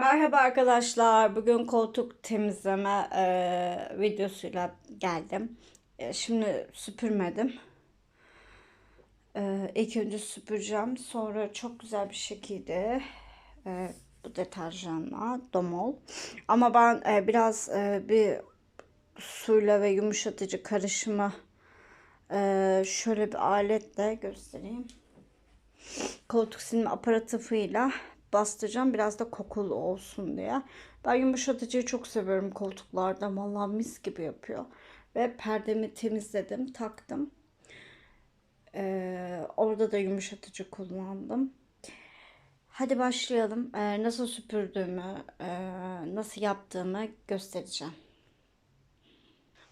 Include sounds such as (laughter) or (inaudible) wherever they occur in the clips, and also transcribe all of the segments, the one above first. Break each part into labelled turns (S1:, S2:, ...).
S1: Merhaba arkadaşlar. Bugün koltuk temizleme e, videosuyla geldim. E, şimdi süpürmedim. E, ilk önce süpüreceğim. Sonra çok güzel bir şekilde e, bu deterjanla domol. Ama ben e, biraz e, bir suyla ve yumuşatıcı karışımı e, şöyle bir aletle göstereyim. Koltuk silme aparatifıyla bastıracağım. Biraz da kokulu olsun diye. Ben yumuşatıcıyı çok seviyorum koltuklarda. Vallahi mis gibi yapıyor. Ve perdemi temizledim, taktım. Ee, orada da yumuşatıcı kullandım. Hadi başlayalım. Ee, nasıl süpürdüğümü, e, nasıl yaptığımı göstereceğim.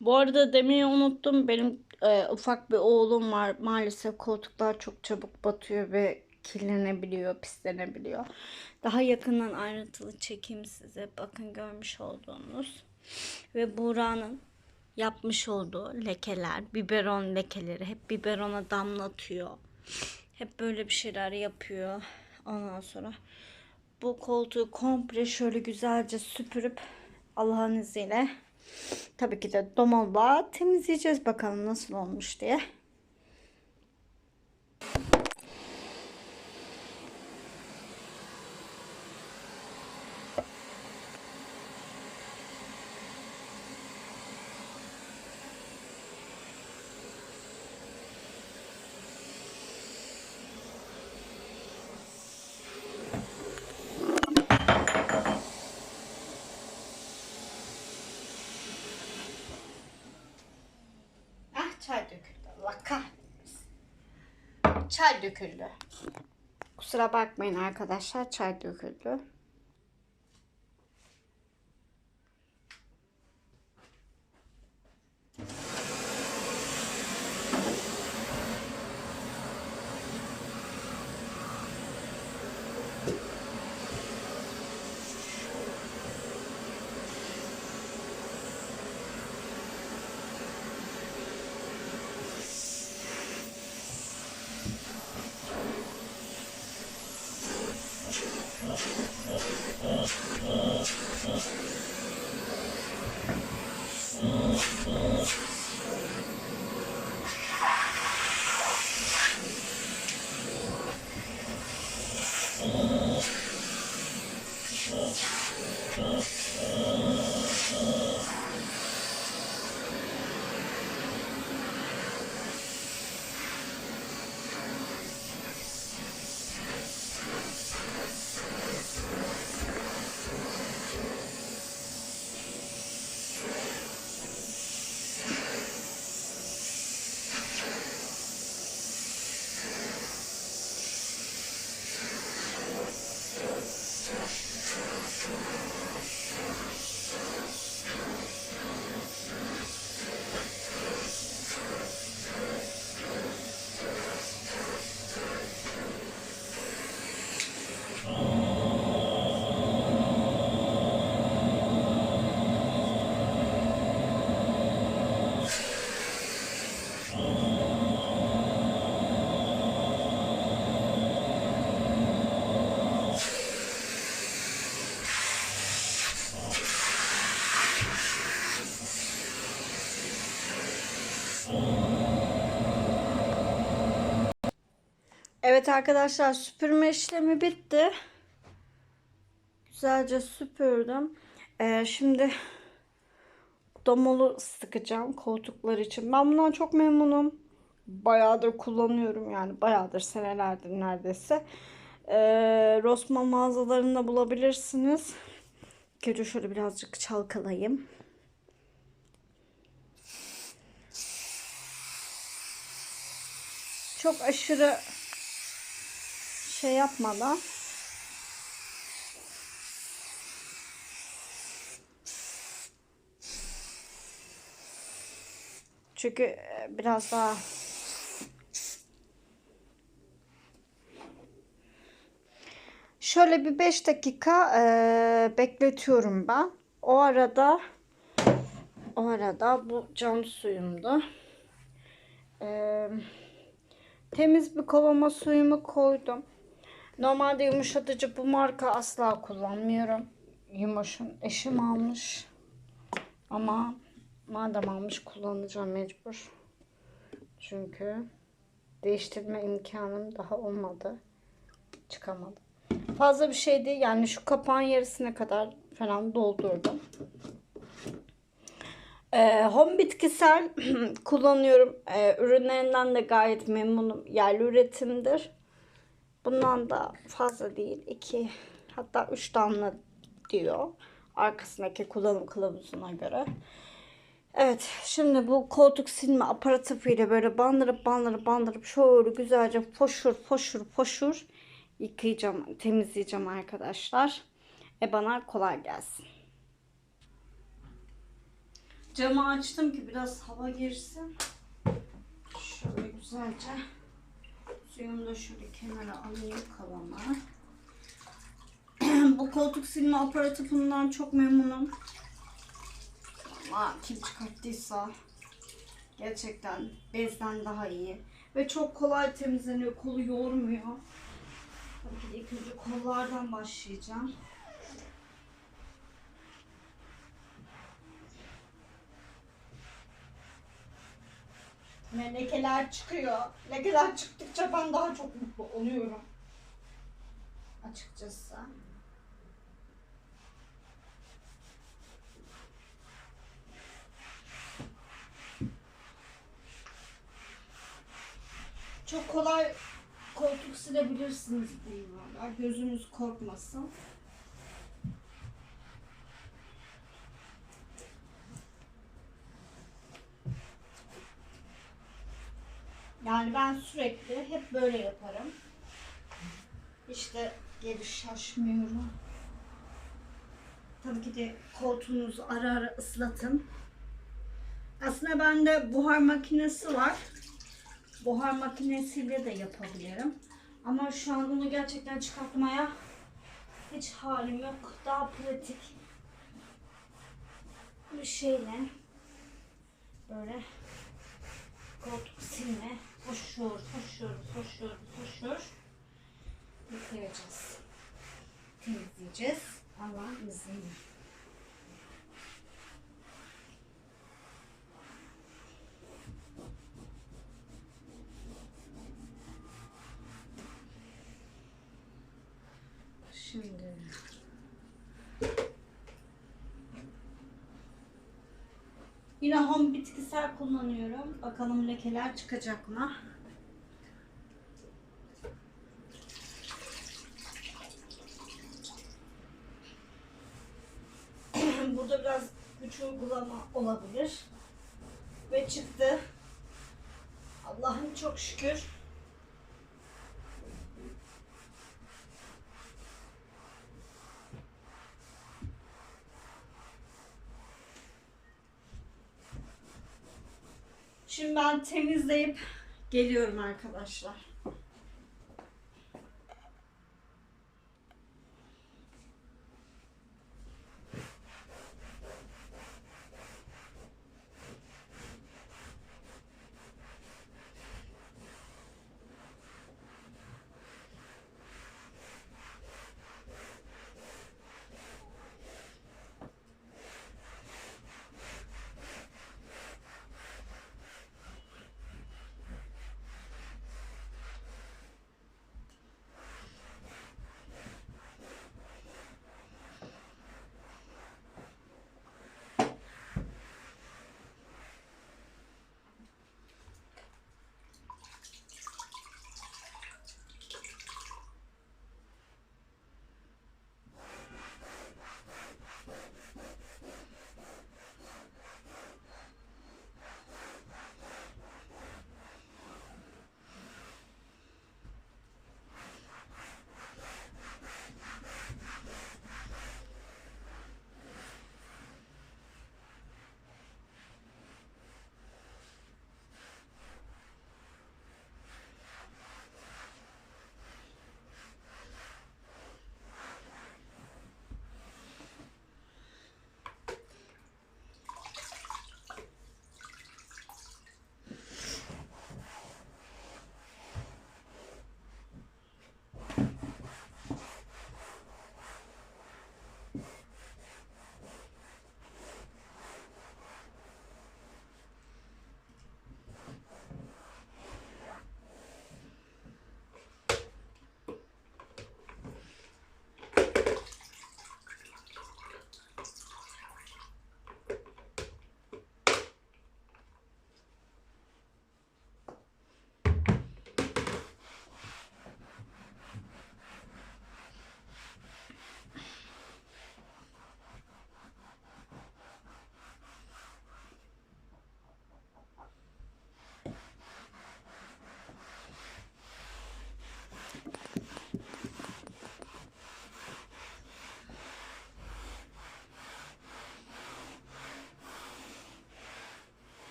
S1: Bu arada demeyi unuttum. Benim e, ufak bir oğlum var. Maalesef koltuklar çok çabuk batıyor ve kirlenebiliyor, pislenebiliyor. Daha yakından ayrıntılı çekeyim size. Bakın görmüş olduğunuz. Ve Buğra'nın yapmış olduğu lekeler, biberon lekeleri. Hep biberona damlatıyor. Hep böyle bir şeyler yapıyor. Ondan sonra bu koltuğu komple şöyle güzelce süpürüp Allah'ın izniyle tabii ki de domolla temizleyeceğiz bakalım nasıl olmuş diye. Ah çay döküldü. Allah kahretsin. Çay döküldü. Kusura bakmayın arkadaşlar çay döküldü. Evet arkadaşlar süpürme işlemi bitti. Güzelce süpürdüm. Ee, şimdi domolu sıkacağım koltuklar için. Ben bundan çok memnunum. Bayağıdır kullanıyorum yani bayağıdır senelerdir neredeyse. Ee, Rossmann mağazalarında bulabilirsiniz. Gece şöyle birazcık çalkalayayım. Çok aşırı şey yapmadan çünkü e, biraz daha şöyle bir 5 dakika e, bekletiyorum ben. O arada o arada bu cam suyumdu. E, temiz bir kovama suyumu koydum. Normalde yumuşatıcı bu marka asla kullanmıyorum. Yumuş'un eşim almış. Ama madem almış kullanacağım mecbur. Çünkü değiştirme imkanım daha olmadı. Çıkamadım. Fazla bir şey değil. Yani şu kapağın yarısına kadar falan doldurdum. Ee, home bitkisel (clears throat) kullanıyorum. Ee, ürünlerinden de gayet memnunum. Yerli üretimdir. Bundan da fazla değil. 2 hatta 3 damla diyor. Arkasındaki kullanım kılavuzuna göre. Evet şimdi bu koltuk silme aparatıyla böyle bandırıp bandırıp bandırıp şöyle güzelce foşur foşur foşur yıkayacağım, temizleyeceğim arkadaşlar. E bana kolay gelsin. Camı açtım ki biraz hava girsin. Şöyle güzelce suyumu da şöyle kenara alayım kavama. (clears throat) Bu koltuk silme aparatı bundan çok memnunum. Ama kim çıkarttıysa gerçekten bezden daha iyi. Ve çok kolay temizleniyor. Kolu yormuyor. Tabii ki ilk önce kollardan başlayacağım. Lekeler çıkıyor. Lekeler çıktıkça ben daha çok mutlu oluyorum. Açıkçası. Çok kolay koltuk silebilirsiniz bunlarla. Gözünüz korkmasın. Yani ben sürekli hep böyle yaparım. İşte geri şaşmıyorum. Tabii ki de koltuğunuzu ara ara ıslatın. Aslında bende buhar makinesi var. Buhar makinesiyle de yapabilirim. Ama şu an bunu gerçekten çıkartmaya hiç halim yok. Daha pratik bir şeyle böyle koltuk silme foşur foşur foşur foşur yıkayacağız. Temizleyeceğiz. Allah'ın izniyle. Şimdi Yine home bitkisel kullanıyorum. Bakalım lekeler çıkacak mı? (clears throat) Burada biraz güç uygulama olabilir. Ve çıktı. Allah'ım çok şükür. Şimdi ben temizleyip geliyorum arkadaşlar.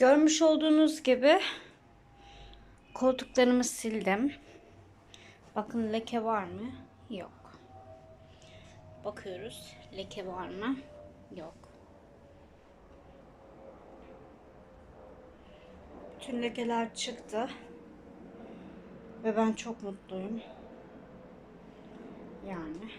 S1: Görmüş olduğunuz gibi koltuklarımı sildim. Bakın leke var mı? Yok. Bakıyoruz. Leke var mı? Yok. Bütün lekeler çıktı. Ve ben çok mutluyum. Yani